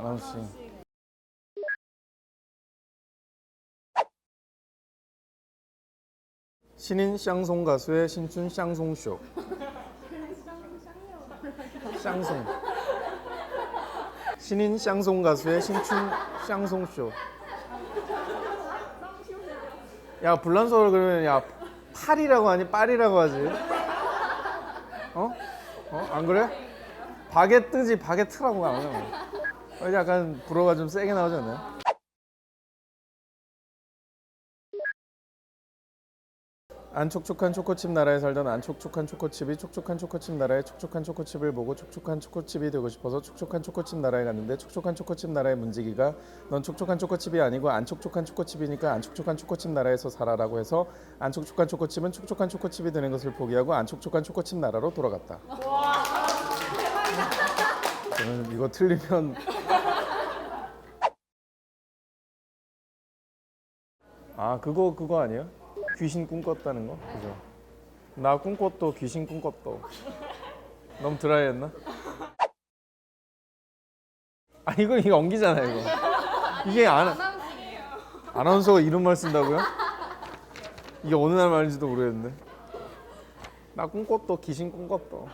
아나운서 씨. 신인 샹송 가수의 신춘 샹송 쇼. 샹송. 신인 샹송 가수의 신춘 샹송 쇼. 야 불란서를 그러면 야 팔이라고 하니 빨이라고 하지. 어? 어? 안 그래? 바게뜨지 바게트라고 하면. 어, 약간 불어가 좀 세게 나오지 않나요? 안 촉촉한 초코칩 나라에 살던 안 촉촉한 초코칩이 촉촉한 초코칩 나라의 촉촉한 초코칩을 보고 촉촉한 초코칩이 되고 싶어서 촉촉한 초코칩 나라에 갔는데 촉촉한 초코칩 나라의 문지기가 넌 촉촉한 초코칩이 아니고 안 촉촉한 초코칩이니까 안 촉촉한 초코칩 나라에서 살아라고 해서 안 촉촉한 초코칩은 촉촉한 초코칩이 되는 것을 포기하고 안 촉촉한 초코칩 나라로 돌아갔다. 저는 이거 틀리면 아 그거 그거 아니에요? 귀신 꿈꿨다는 거 그죠? 나 꿈꿨도 귀신 꿈꿨도 너무 드라이했나? 아 이거 이거 엉기잖아 이거 이게 아나 아나운서가 이런 말 쓴다고요? 이게 어느 날 말인지도 모르겠는데 나 꿈꿨도 귀신 꿈꿨도